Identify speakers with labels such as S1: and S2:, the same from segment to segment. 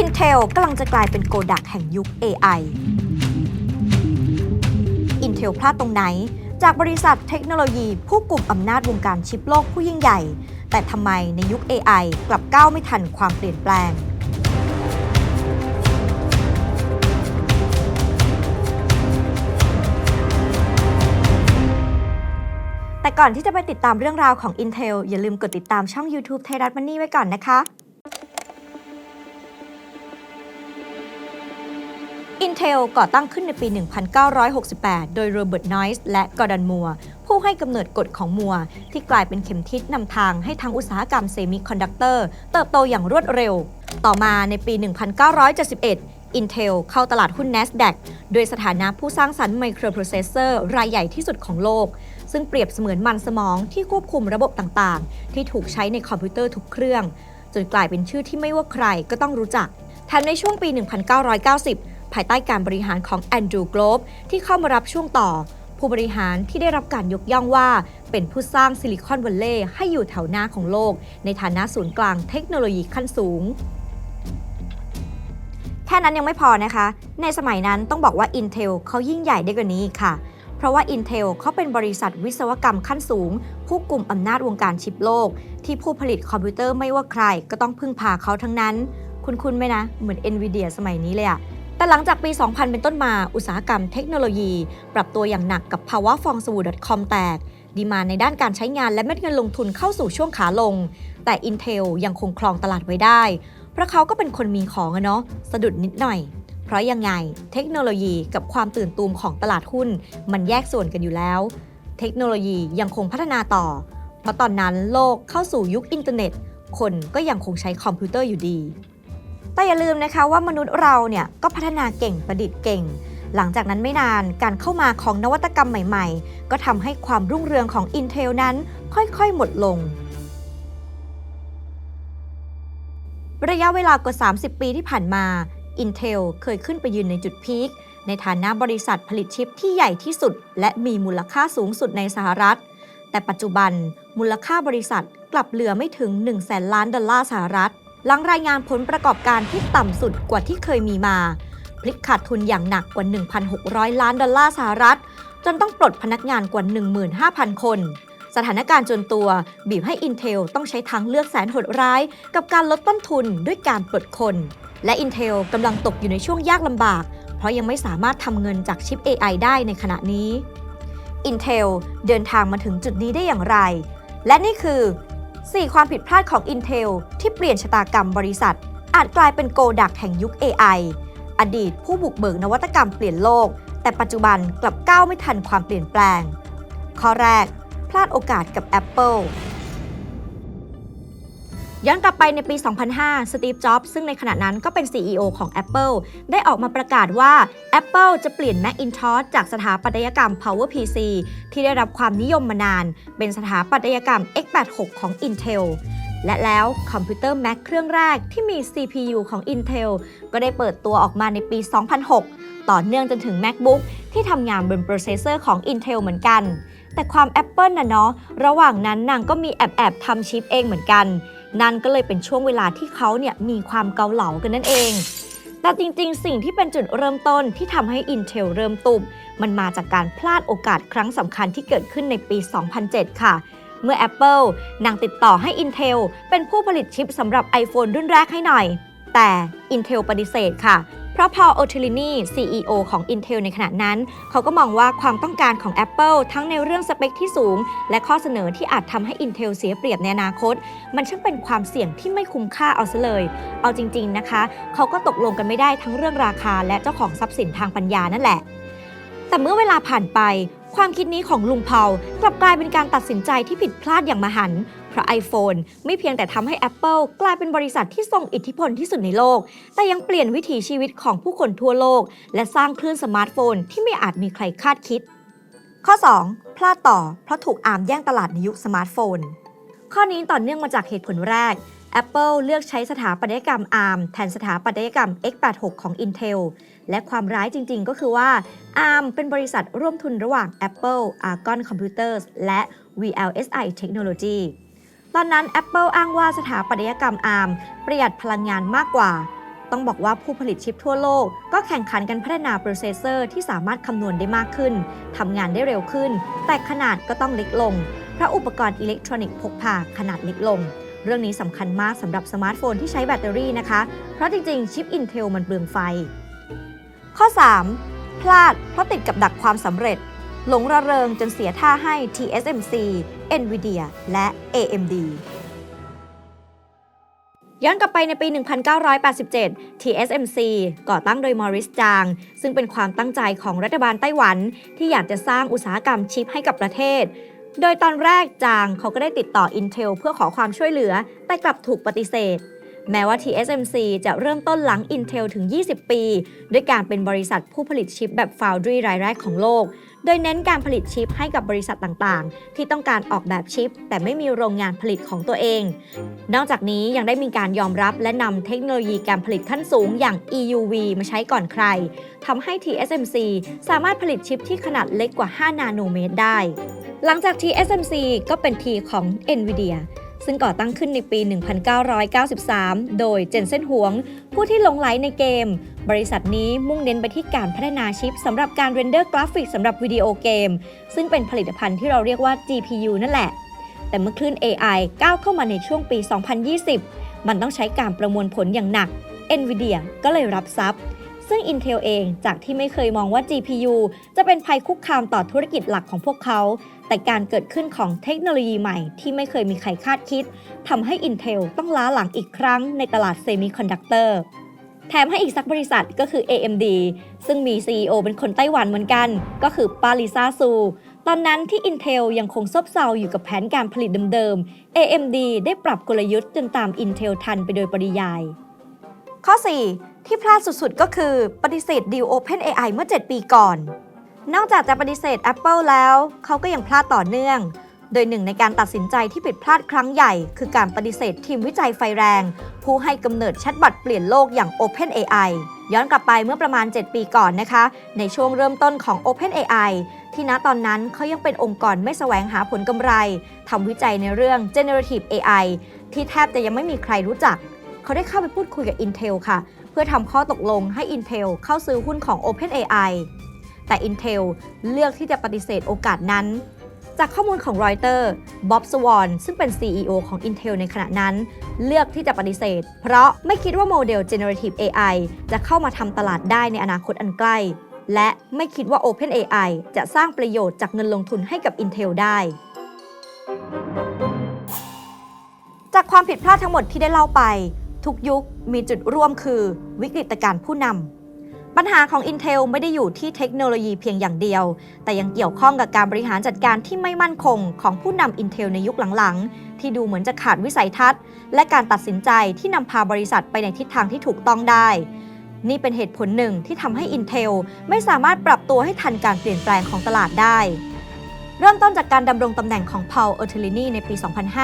S1: Intel กำลังจะกลายเป็นโกดักแห่งยุค AI Intel พลาดตรงไหน จากบริษัทเทคโนโลยีผู้กลุ่มอำนาจวงการชิปโลกผู้ยิ่งใหญ่ แต่ทำไมในยุค AI กลับก้าวไม่ทันความเปลี่ยนแปลงแต่ก่อนที่จะไปติดตามเรื่องราวของ Intel อย่าลืมกดติดตามช่อง YouTube ไทยรัฐมันนี่ไว้ก่อนนะคะ Intel ก่อตั้งขึ้นในปี 1968 โดยโรเบิร์ตนอยส์และกอร์ดอนมัวผู้ให้กำเนิดกฎของมัว ที่กลายเป็นเข็มทิศนำทางให้ทางอุตสาหกรรมเซมิคอนดักเตอร์เติบโตอย่างรวดเร็ว ต่อมาในปี 1971 Intel เข้าตลาดหุ้น NASDAQ โดยสถานะผู้สร้างสรรค์ไมโครโปรเซสเซอร์รายใหญ่ที่สุดของโลก ซึ่งเปรียบเสมือนมันสมองที่ควบคุมระบบต่างๆ ที่ถูกใช้ในคอมพิวเตอร์ทุกเครื่อง จนกลายเป็นชื่อที่ไม่ว่าใครก็ต้องรู้จักแถมในช่วงปี 1990 ภายใต้การบริหารของแอนดรูว์โกลบที่เข้ามารับช่วงต่อ ผู้บริหารที่ได้รับการยกย่องว่า เป็นผู้สร้างซิลิคอนวัลเลย์ให้อยู่แถวหน้าของโลก ในฐานะศูนย์กลางเทคโนโลยีขั้นสูงแค่นั้นยังไม่พอนะคะ ในสมัยนั้นต้องบอกว่า Intel เขายิ่งใหญ่ได้กว่านี้ค่ะ เพราะว่า Intel เขาเป็นบริษัทวิศวกรรมขั้นสูง ผู้กลุ่มอำนาจวงการชิปโลก ที่ผู้ผลิตคอมพิวเตอร์ไม่ว่าใครก็ต้องพึ่งพาเขาทั้งนั้น คุณคุณไหมนะ เหมือน NVIDIA สมัยนี้เลยอะ แต่หลังจากปี 2000 เป็นต้นมาอุตสาหกรรมเทคโนโลยี ปรับตัวอย่างหนักกับภาวะฟองสบู่ .com แตก ดีมาในด้านการใช้งานและเม็ดเงินลงทุนเข้าสู่ช่วงขาลง แต่ Intel ยังคงครองตลาดไว้ได้ เพราะเขาก็เป็นคนมีของอะเนาะสะดุดนิดหน่อย เพราะยังไง เทคโนโลยีกับความตื่นตูมของตลาดหุ้น มันแยกส่วนกันอยู่แล้ว เทคโนโลยียังคงพัฒนาต่อเพราะตอนนั้นโลกเข้าสู่ยุคอินเทอร์เน็ต คนก็ยังคงใช้คอมพิวเตอร์อยู่ดี แต่อย่าลืมนะคะว่ามนุษย์เราเนี่ยก็พัฒนาเก่งประดิษฐ์เก่ง หลังจากนั้นไม่นานการเข้ามาของนวัตกรรมใหม่ๆ ก็ทำให้ความรุ่งเรืองของ Intel นั้นค่อยๆ หมดลง ระยะเวลากว่า 30 ปีที่ผ่านมา Intel เคยขึ้นไปยืนในจุดพีคในฐานะบริษัทผลิตชิปที่ใหญ่ที่สุด และมีมูลค่าสูงสุดในสหรัฐ แต่ปัจจุบันมูลค่าบริษัทกลับเหลือไม่ถึง1แสนล้านดอลลาร์สหรัฐ หลังรายงานผลประกอบการที่ต่ำสุดกว่าที่เคยมีมา พลิกขาดทุนอย่างหนักกว่า 1,600 ล้านดอลลาร์สหรัฐ จนต้องปลดพนักงานกว่า 15,000 คน สถานการณ์จนตัวบีบให้ Intel ต้องใช้ทางเลือกแสนโหดร้าย กับการลดต้นทุนด้วยการปลดคน และ Intel กำลังตกอยู่ในช่วงยากลำบาก เพราะยังไม่สามารถทำเงินจากชิป AI ได้ในขณะนี้ Intel เดินทางมาถึงจุดนี้ได้อย่างไร และนี่คือ 4 ความผิดพลาดของ Intel ที่เปลี่ยนชะตากรรมบริษัท อาจกลายเป็นโกดักแห่งยุค AI อดีตผู้บุกเบิกนวัตกรรมเปลี่ยนโลก แต่ปัจจุบันกลับก้าวไม่ทันความเปลี่ยนแปลง ข้อแรก พลาดโอกาสกับ Apple ย้อนกลับไปในปี 2005 สตีฟ จ็อบส์ซึ่งในขณะนั้นก็เป็น CEO ของ Apple ได้ออกมาประกาศว่า Apple จะเปลี่ยน Macintosh จากสถาปัตยกรรม PowerPC ที่ได้รับความนิยมมานาน เป็นสถาปัตยกรรม x86 ของ Intel และแล้วคอมพิวเตอร์ Mac เครื่องแรกที่มี CPU ของ Intel ก็ได้เปิดตัวออกมาในปี 2006 ต่อเนื่องจนถึง MacBook ที่ทำงานบนโปรเซสเซอร์ของ Intel เหมือนกัน แต่ความ Apple นะเนาะ ระหว่างนั้นนางก็มีแอบแอบทำชิปเองเหมือนกัน นั่นก็เลยเป็นช่วงเวลาที่เขาเนี่ยมีความเกาเหลากันนั่นเอง แต่จริงๆ สิ่งที่เป็นจุดเริ่มต้นที่ทำให้ Intel เริ่มตุบมันมาจากการพลาดโอกาสครั้งสำคัญที่เกิดขึ้นในปี 2007 ค่ะ เมื่อ Apple นางติดต่อให้ Intel เป็นผู้ผลิตชิปสำหรับ iPhone รุ่นแรกให้หน่อย แต่ Intel ปฏิเสธค่ะ เพราะพอโอเทลินี CEO ของ Intel ในขณะนั้น เขาก็มองว่าความต้องการของ Apple ทั้งในเรื่องสเปคที่สูง และข้อเสนอที่อาจทำให้ Intel เสียเปรียบในอนาคต มันช่างเป็นความเสี่ยงที่ไม่คุ้มค่าเอาซะเลย เอาจริง ๆนะคะ เขาก็ตกลงกันไม่ได้ทั้งเรื่องราคา และเจ้าของทรัพย์สินทางปัญญานั่นแหละ แต่เมื่อเวลาผ่านไปความคิดนี้ของลุงเผากลับกลายเป็นการตัดสินใจที่ผิดพลาดอย่างมหันต์ เพราะ iPhone ไม่เพียงแต่ทำให้ Apple กลายเป็นบริษัทที่ทรงอิทธิพลที่สุดในโลก แต่ยังเปลี่ยนวิถีชีวิตของผู้คนทั่วโลก และสร้างคลื่นสมาร์ทโฟนที่ไม่อาจมีใครคาดคิด ข้อ 2 พลาดต่อเพราะถูกอามแย่งตลาดในยุคสมาร์ทโฟน ข้อนี้ต่อเนื่องมาจากเหตุผลแรก Apple เลือกใช้สถาปัตยกรรม ARM แทนสถาปัตยกรรม x86 ของ Intel และความร้ายจริงๆ ก็คือว่า ARM เป็นบริษัทร่วมทุนระหว่าง Apple, Argon Computers และ VLSI Technology ตอนนั้น Apple อ้างว่าสถาปัตยกรรม ARM ประหยัดพลังงานมากกว่า ต้องบอกว่าผู้ผลิตชิปทั่วโลก ก็แข่งขันกันพัฒนาโปรเซสเซอร์ที่สามารถคำนวณได้มากขึ้น ทำงานได้เร็วขึ้น แต่ขนาดก็ต้องเล็กลง เพราะอุปกรณ์อิเล็กทรอนิกส์พกพาขนาดเล็กลง เรื่องนี้สำคัญมากสำหรับสมาร์ทโฟนที่ใช้แบตเตอรี่นะคะ เพราะจริงๆ ชิป Intel มันเปลืองไฟ ข้อ 3 พลาดเพราะติดกับดักความสำเร็จ หลงระเริงจนเสียท่าให้ TSMC Nvidia และ AMD ย้อนกลับไปในปี 1987 TSMC ก่อตั้งโดยมอริสจาง ซึ่งเป็นความตั้งใจของรัฐบาลไต้หวัน ที่อยากจะสร้างอุตสาหกรรมชิปให้กับประเทศ โดยตอนแรกจางเขาก็ได้ติดต่อ Intel เพื่อขอความช่วยเหลือ แต่กลับถูกปฏิเสธ แม้ว่า TSMC จะเริ่มต้นหลัง Intel ถึง 20 ปี ด้วยการเป็นบริษัทผู้ผลิตชิปแบบ Foundry รายแรกของโลก โดยเน้นการผลิตชิปให้กับบริษัทต่างๆ ที่ต้องการออกแบบชิป แต่ไม่มีโรงงานผลิตของตัวเอง นอกจากนี้ยังได้มีการยอมรับและนำเทคโนโลยีการผลิตขั้นสูงอย่าง EUV มาใช้ก่อนใครทำให้ TSMC สามารถผลิตชิปที่ขนาดเล็กกว่า 5 นาโนเมตรได้ หลังจาก TSMC ก็เป็นทีของ NVIDIA ซึ่งก่อตั้งขึ้นในปี 1993 โดยเจนเซนหวง ผู้ที่หลงไหลในเกม บริษัทนี้มุ่งเน้นไปที่การพัฒนาชิปสำหรับการเรนเดอร์กราฟิกสำหรับวิดีโอเกม ซึ่งเป็นผลิตภัณฑ์ที่เราเรียกว่า GPU นั่นแหละ แต่เมื่อคลื่น AI ก้าวเข้ามาในช่วงปี 2020 มันต้องใช้การประมวลผลอย่างหนัก NVIDIA ก็เลยรับทรัพย์ ซึ่ง Intel เองจากที่ไม่เคยมองว่า GPU จะเป็นภัยคุกคามต่อธุรกิจหลักของพวกเขา แต่การเกิดขึ้นของเทคโนโลยีใหม่ที่ไม่เคยมีใครคาดคิดทำให้ Intel ต้องล้าหลังอีกครั้งในตลาดเซมิคอนดักเตอร์แถมให้อีกสักบริษัทก็คือ AMD ซึ่งมี CEO เป็นคนไต้หวันเหมือนกัน ก็คือปาลิซาซู ตอนนั้นที่ Intel ยังคงซบเซาอยู่กับแผนการผลิตเดิมๆ AMD ได้ปรับกลยุทธ์จนตาม Intel ทันไปโดยปริยาย ข้อ 4 ที่พลาดสุดๆ ก็คือปฏิเสธดีล OpenAI เมื่อ 7 ปีก่อน นอกจากจะปฏิเสธ Apple แล้ว เขาก็ยังพลาดต่อเนื่อง โดยหนึ่งในการตัดสินใจที่ผิดพลาดครั้งใหญ่ คือการปฏิเสธทีมวิจัยไฟแรง ผู้ให้กำเนิดแชทบอทเปลี่ยนโลกอย่าง OpenAI ย้อนกลับไปเมื่อประมาณ 7 ปีก่อนนะคะ ในช่วงเริ่มต้นของ OpenAI ที่ณตอนนั้นเขายังเป็นองค์กรไม่แสวงหาผลกำไรทำวิจัยในเรื่อง generative AI ที่แทบจะยังไม่มีใครรู้จัก เขาได้เข้าไปพูดคุยกับ Intel ค่ะ เพื่อทำข้อตกลงให้ Intel เข้าซื้อหุ้นของ OpenAI แต่ Intel เลือกที่จะปฏิเสธโอกาสนั้น จากข้อมูลของ Reuters บ๊อบสวอนซึ่งเป็น CEO ของ Intel ในขณะนั้น เลือกที่จะปฏิเสธ เพราะไม่คิดว่าโมเดล generative AI จะเข้ามาทำตลาดได้ในอนาคตอันใกล้ และไม่คิดว่า OpenAI จะสร้างประโยชน์จากเงินลงทุนให้กับ Intel ได้จากความผิดพลาดทั้งหมดที่ได้เล่าไป ทุกยุคมีจุดร่วมคือวิกฤตการณ์ผู้นำ ปัญหาของ Intel ไม่ได้อยู่ที่เทคโนโลยีเพียงอย่างเดียว แต่ยังเกี่ยวข้องกับการบริหารจัดการที่ไม่มั่นคงของผู้นำ Intel ในยุคหลังๆ ที่ดูเหมือนจะขาดวิสัยทัศน์ และการตัดสินใจที่นำพาบริษัทไปในทิศทางที่ถูกต้องได้ นี่เป็นเหตุผลหนึ่งที่ทำให้ Intel ไม่สามารถปรับตัวให้ทันการเปลี่ยนแปลงของตลาดได้ เริ่มต้นจากการดำรงตำแหน่งของ Paul e r t e l i n i ในปี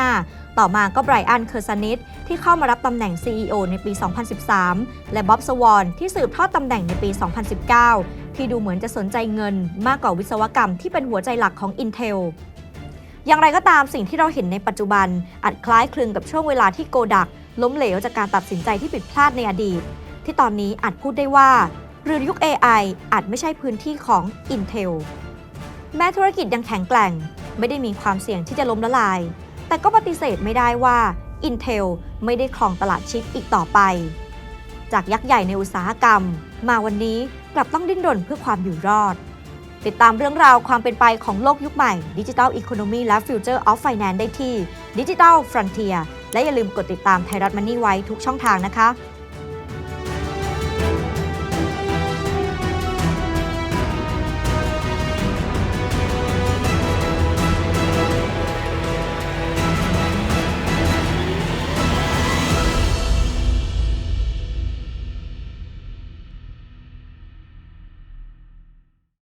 S1: 2005 ต่อมาก็ไบรอัน เคอร์ซานิสที่เข้ามารับตำแหน่ง CEO ในปี 2013 และบ๊อบสวอนที่สืบทอดตำแหน่งในปี 2019 ที่ดูเหมือนจะสนใจเงินมากกว่าวิศวกรรมที่เป็นหัวใจหลักของ Intel อย่างไรก็ตามสิ่งที่เราเห็นในปัจจุบันอาจคล้ายคลึงกับช่วงเวลาที่โกดัก ล้มเหลวจากการตัดสินใจที่ผิดพลาดในอดีต ที่ตอนนี้อาจพูดได้ว่าเรือยุค AI อาจไม่ใช่พื้นที่ของ Intel แม้ธุรกิจยังแข็งแกร่ง ไม่ได้มีความเสี่ยงที่จะล้มละลาย แต่ก็ปฏิเสธไม่ได้ว่า Intel ไม่ได้ครองตลาดชิปอีกต่อไป จากยักษ์ใหญ่ในอุตสาหกรรม มาวันนี้กลับต้องดิ้นรนเพื่อความอยู่รอด ติดตามเรื่องราวความเป็นไปของโลกยุคใหม่ดิจิทัลอีโคโนมีและ Future of Finance ได้ที่ Digital Frontier และอย่าลืมกดติดตามไทยรัฐมันนี่ไว้ทุกช่องทางนะคะ